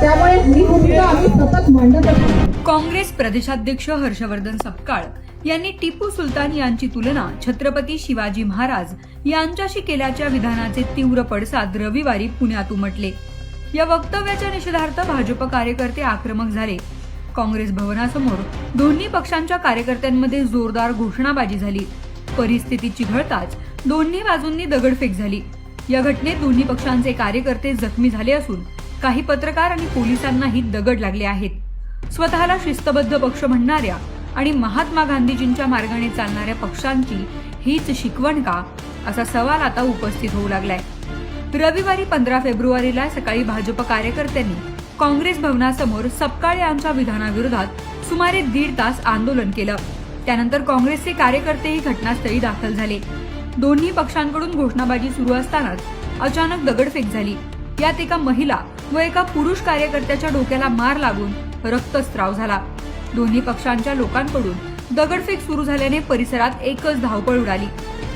त्यामुळे ही भूमिका आम्ही सतत मांडत असतो. काँग्रेस प्रदेशाध्यक्ष हर्षवर्धन सपकाळ यांनी टिपू सुलतान यांची तुलना छत्रपती शिवाजी महाराज यांच्याशी केल्याच्या विधानाचे तीव्र पडसाद रविवारी पुण्यात उमटले. या वक्तव्याच्या निषेधार्थ भाजप कार्यकर्ते आक्रमक झाले. काँग्रेस भवनासमोर दोन्ही पक्षांच्या कार्यकर्त्यांमध्ये जोरदार घोषणाबाजी झाली. परिस्थिती चिघळताच दोन्ही बाजूंनी दगडफेक झाली. या घटनेत दोन्ही पक्षांचे कार्यकर्ते जखमी झाले असून काही पत्रकार आणि पोलिसांनाही दगड लागले आहेत. स्वतःला शिस्तबद्ध पक्ष म्हणणाऱ्या आणि महात्मा गांधीजींच्या मार्गाने चालणाऱ्या पक्षांची हीच शिकवण का? असा सवाल आता उपस्थित होऊ लागलाय. रविवारी पंधरा फेब्रुवारीला सकाळी भाजप कार्यकर्त्यांनी काँग्रेस भवनासमोर सपकाळे यांच्या विधानाविरोधात सुमारे दीड तास आंदोलन केलं. त्यानंतर काँग्रेसचे कार्यकर्तेही घटनास्थळी दाखल झाले. दोन्ही पक्षांकडून घोषणाबाजी सुरू असतानाच अचानक दगडफेक झाली. यात एका महिला व एका पुरुष कार्यकर्त्याच्या डोक्याला मार लागून रक्तस्त्राव झाला. दोन्ही पक्षांच्या लोकांकडून दगडफेक सुरू झाल्याने परिसरात एकच धावपळ उडाली.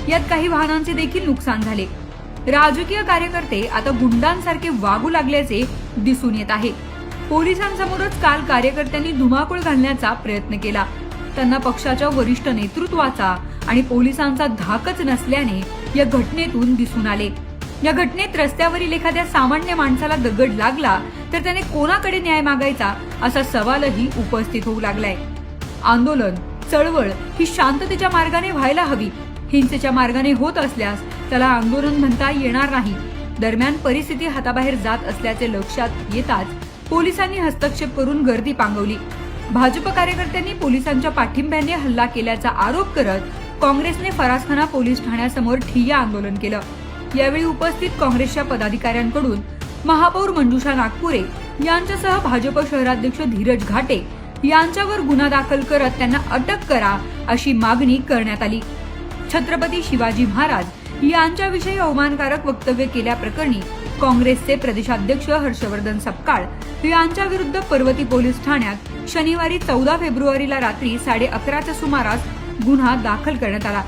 यात काही वाहनांचे देखील नुकसान झाले. राजकीय कार्यकर्ते आता गुंडांसारखे वागू लागल्याचे दिसून येत आहे. पोलिसांसमोरच काल कार्यकर्त्यांनी धुमाकूळ घालण्याचा प्रयत्न केला. त्यांना पक्षाच्या वरिष्ठ नेतृत्वाचा आणि पोलिसांचा धाकच नसल्याने या घटनेतून दिसून आले. या घटनेत रस्त्यावरील एखाद्या सामान्य माणसाला दगड लागला तर त्याने कोणाकडे न्याय मागायचा असा सवालही उपस्थित होऊ लागलाय. आंदोलन चळवळ ही शांततेच्या मार्गाने व्हायला हवी. हिंसेच्या मार्गाने होत असल्यास त्याला आंदोलन म्हणता येणार नाही. दरम्यान परिस्थिती हाताबाहेर जात असल्याचे लक्षात येताच पोलिसांनी हस्तक्षेप करून गर्दी पांगवली. भाजप कार्यकर्त्यांनी पोलिसांच्या पाठिंब्याने हल्ला केल्याचा आरोप करत काँग्रेसने फरासखाना पोलीस ठाण्यासमोर ठिय्या आंदोलन केलं. यावेळी उपस्थित काँग्रेसच्या पदाधिकाऱ्यांकडून महापौर मंजुषा नागपुरे यांच्यासह भाजप शहराध्यक्ष धीरज घाटे यांच्यावर गुन्हा दाखल करत त्यांना अटक करा अशी मागणी करण्यात आली. छत्रपती शिवाजी महाराज यांच्याविषयी अवमानकारक वक्तव्य केल्याप्रकरणी काँग्रेसचे प्रदेशाध्यक्ष हर्षवर्धन सपकाळ यांच्या विरुद्ध पर्वती पोलीस ठाण्यात शनिवारी चौदा फेब्रुवारीला रात्री साडे अकराच्या सुमारास गुन्हा दाखल करण्यात आला.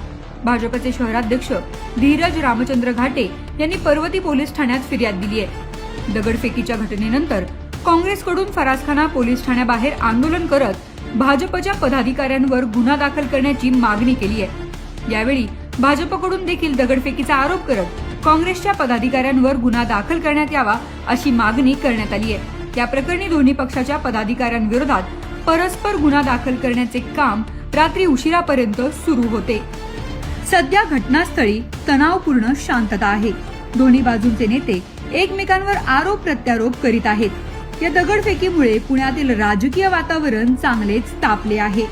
भाजपचे शहराध्यक्ष धीरज रामचंद्र घाटे यांनी पर्वती पोलीस ठाण्यात फिर्याद दिली आहे. दगडफेकीच्या घटनेनंतर काँग्रेसकडून फरासखाना पोलीस ठाण्याबाहेर आंदोलन करत भाजपच्या पदाधिकाऱ्यांवर गुन्हा दाखल करण्याची मागणी केली आहे. यावेळी भाजपकडून देखील दगडफेकीचा आरोप करत काँग्रेसच्या पदाधिकाऱ्यांवर गुन्हा दाखल करण्यात यावा अशी मागणी करण्यात आली आहे. या प्रकरणी दोन्ही पक्षाच्या पदाधिकाऱ्यांविरोधात परस्पर गुन्हा दाखल करण्याचे काम रात्री उशिरापर्यंत सुरू होते. सध्या घटनास्थळी तणावपूर्ण शांतता आहे. दोन्ही बाजूंचे नेते एकमेकांवर आरोप प्रत्यारोप करीत आहेत. या दगडफेकीमुळे पुण्यातील राजकीय वातावरण चांगलेच तापले आहे.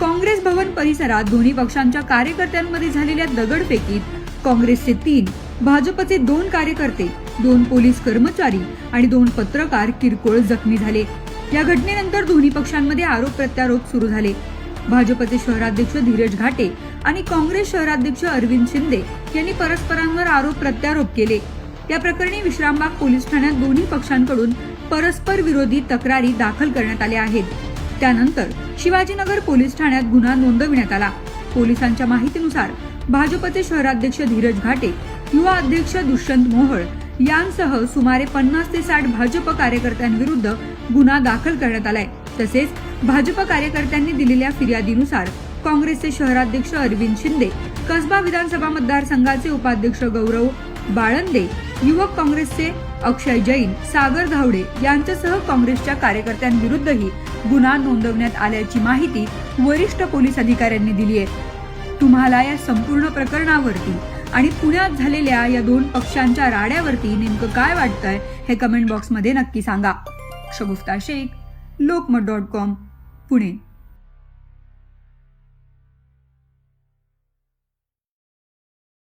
काँग्रेस भवन परिसरात दोन्ही पक्षांच्या कार्यकर्त्यांमध्ये झालेल्या दगडफेकीत काँग्रेसचे तीन भाजपचे दोन कार्यकर्ते दोन पोलीस कर्मचारी आणि दोन पत्रकार किरकोळ जखमी झाले. या घटनेनंतर दोन्ही पक्षांमध्ये आरोप प्रत्यारोप सुरू झाले. भाजपचे शहराध्यक्ष धीरज घाटे आणि काँग्रेस शहराध्यक्ष अरविंद शिंदे यांनी परस्परांवर आरोप प्रत्यारोप केले. या प्रकरणी विश्रामबाग पोलीस ठाण्यात दोन्ही पक्षांकडून परस्पर विरोधी तक्रारी दाखल करण्यात आल्या आहेत. त्यानंतर शिवाजीनगर पोलीस ठाण्यात गुन्हा नोंदविण्यात आला. पोलिसांच्या माहितीनुसार भाजपचे शहराध्यक्ष धीरज घाटे युवा अध्यक्ष दुष्यंत मोहळ यांसह सुमारे पन्नास ते साठ भाजप कार्यकर्त्यांविरुद्ध गुन्हा दाखल करण्यात आलाय. तसेच भाजप कार्यकर्त्यांनी दिलेल्या फिर्यादीनुसार काँग्रेसचे शहराध्यक्ष अरविंद शिंदे कसबा विधानसभा मतदारसंघाचे उपाध्यक्ष गौरव बाळंदे युवक काँग्रेसचे अक्षय जैन सागर धावडे यांच्यासह काँग्रेसच्या कार्यकर्त्यांविरुद्धही गुन्हा नोंदवण्यात आल्याची माहिती वरिष्ठ पोलीस अधिकाऱ्यांनी दिली आहे. तुम्हाला या संपूर्ण प्रकरणावरती आणि पुण्यात झालेल्या या दोन पक्षांच्या राड्यावरती नेमकं काय वाटतंय हे कमेंट बॉक्समध्ये नक्की सांगा. Shagufta Shaikh Lokmat dot com Pune.